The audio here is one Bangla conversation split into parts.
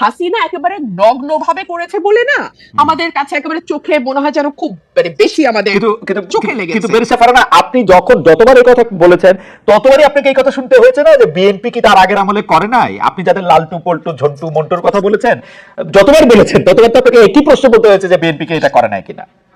হাসিনা একেবারে নগ্ন ভাবে করেছে বলে না? আমাদের কাছে একেবারে চোখে মনে হয় যেন খুব মানে বেশি আমাদের চোখে লেগেছে। কিন্তু বেরিসা ফারানা আপনি যখন যতবার এই কথা বলেছেন ততবারই আপনাকে এই কথা শুনতে হয়েছে না যে বিএনপি কি তার আগের আমলে করে নাই? আপনি যাদের লালটু পল্টু ঝন্টু মন্টুর কথা বলেছেন যতবার বলেছেন ততবার তো আপনাকে একই প্রশ্ন বলতে হয়েছে যে বিএনপি কে এটা করে নাই কিনা।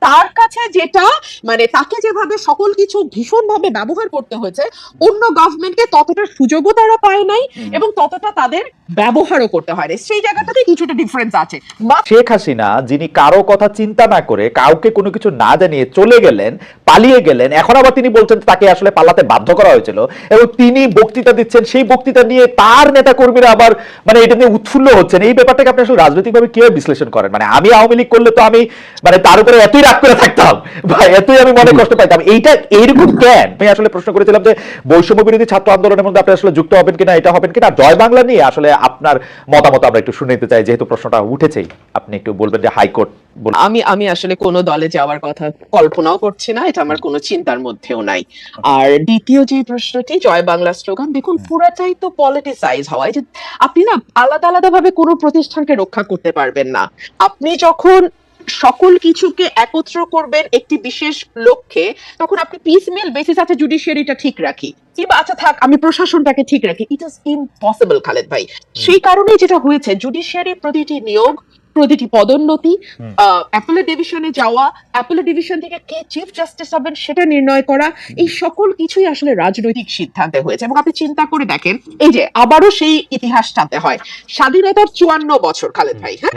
তার কাছে যেটা মানে তাকে যেভাবে সকল কিছু ভীষণ ভাবে ব্যবহার করতে হয়েছে অন্য গভর্নমেন্টকে ততটা সুযোগও তারা পায় নাই এবং ততটা তাদের ব্যবহারও করতে হয় না সেই জায়গাটাতে কিছুটা ডিফারেন্স আছে। শেখ হাসিনা যিনি কারও কথা চিন্তা না করে কাউকে কোনো কিছু না জানিয়ে চলে গেলেন পালিয়ে গেলেন এখন আবার তিনি বলছেন তাকে আসলে পালাতে বাধ্য করা হয়েছিল এবং তিনি বক্তৃতা দিচ্ছেন সেই বক্তৃতা নিয়ে তার নেতা কর্মীরা আবার মানে এটা নিয়ে উৎফুল্ল হচ্ছেন। এই ব্যাপারটাকে আপনি আসলে রাজনৈতিকভাবে কীভাবে বিশ্লেষণ করেন? মানে আমি আওয়ামী লীগ করলে তো আমি মানে তার উপরে এতই রাগ করে থাকতাম। বা এতই আমি মনে কষ্ট পাইতাম। এইটা এইরকম কেন আমি আসলে প্রশ্ন করেছিলাম যে বৈষম্য বিরোধী ছাত্র আন্দোলনের মধ্যে আপনি আসলে যুক্ত হবেন কিনা, এটা হবেন কিনা? জয় বাংলা নিয়ে আসলে আপনার মতামত আমরা একটু শুনে নিতে চাই, যেহেতু প্রশ্নটা উঠেছেই। আপনি একটু বলবেন যে হাইকোর্ট আমি আমি আসলে কোনো দলে যাওয়ার কথা কল্পনাও করছি না, এটা আমার কোনো চিন্তার মধ্যেও নাই। আর দ্বিতীয় যে প্রশ্নটি, জয় বাংলা স্লোগান, দেখুন, পুরাটাই তো পলিটিসাইজ হওয়া। যে আপনি না আলাদা আলাদা ভাবে কোনো প্রতিষ্ঠানকে রক্ষা করতে পারবেন না। আপনি যখন সকল কিছুকে একত্র করবেন একটি বিশেষ লক্ষ্যে তখন আপনি পিস মিল বেসিস আছে জুডিশিয়ারিটা ঠিক রাখি। কিংবা আচ্ছা থাক আমি প্রশাসনটাকে ঠিক রাখি। ইট ইজ ইম্পসিবল খালেদ ভাই। সেই কারণেই যেটা হয়েছে জুডিশিয়ারি প্রতিটি নিয়োগ প্রতিটি পদোন্নতি অ্যাপেলের ডিভিশনে যাওয়া অ্যাপেলের ডিভিশন থেকে কে চিফ জাস্টিস হবেন সেটা নির্ণয় করা এই সকল কিছুই আসলে রাজনৈতিক সিদ্ধান্তে হয়েছে। এবং আপনি চিন্তা করে দেখেন এই যে আবারও সেই ইতিহাস টানতে হয়। স্বাধীনতার চুয়ান্ন বছর খালেদ ভাই হ্যাঁ?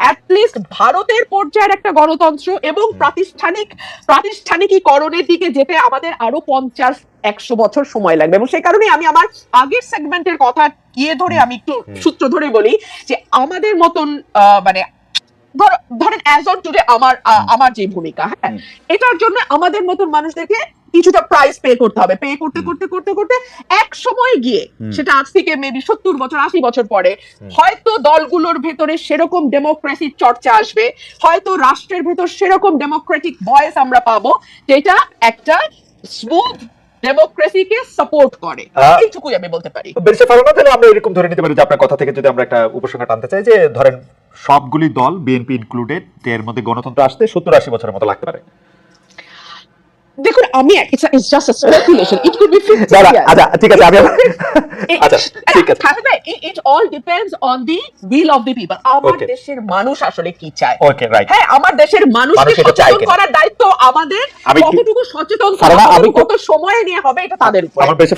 অ্যাটলিস্ট ভারতের পর্যায়ের একটা গণতন্ত্র এবং প্রাতিষ্ঠানিক প্রাতিষ্ঠানিকীকরণের দিকে যেতে আমাদের আরও পঞ্চাশ একশো বছর সময় লাগবে। এবং সেই কারণে আমি আমার আগের সেগমেন্টের কথা গিয়ে ধরে আমি একটু সূত্র ধরে বলি যে আমাদের মতন আহ, মানে ধর- ধরেন অ্যাজ অন টুডে আমার আমার যে ভূমিকা হ্যাঁ? এটার জন্য আমাদের মতন মানুষদেরকে কিছুটা প্রাইস পে করতে হবে। পে করতে করতে করতে করতে এক সময় গিয়ে সেটা আজ থেকে মেবি সত্তর বছর আশি বছর পরে হয়তো দলগুলোর ভেতরে সেরকম ডেমোক্রেসির চর্চা আসবে হয়তো রাষ্ট্রের ভেতর সেরকম ডেমোক্রেটিক ভয়েস আমরা পাবো যেটা একটা স্মুথ ডেমোক্রেসিকে সাপোর্ট করে। এইটুকুই আমি বলতে পারি। বেরিস্টার ফারুনা তাহলে আমরা এরকম ধরে নিতে পারি যে আপনার কথা থেকে যদি আমরা একটা উপসংহার টানতে চাই যে ধরেন সবগুলি দল বিএনপি ইনক্লুডেড এর মধ্যে গণতন্ত্র আসতে সত্তর আশি বছরের মতো লাগতে পারে। দেখুন আমি it's just a speculation it could be 50 দাদা আচ্ছা ঠিক আছে আমি আচ্ছা ঠিক আছে। It all depends on the will of the people আমার দেশের মানুষ আসলে কি চায়? ওকে রাইট হ্যাঁ আমার দেশের মানুষকে সচেতন করার দায়িত্ব আমাদের। আমি কতটুকু সচেতন করা কত সময় নিয়ে হবে এটা তাদের উপর। আমার বেশি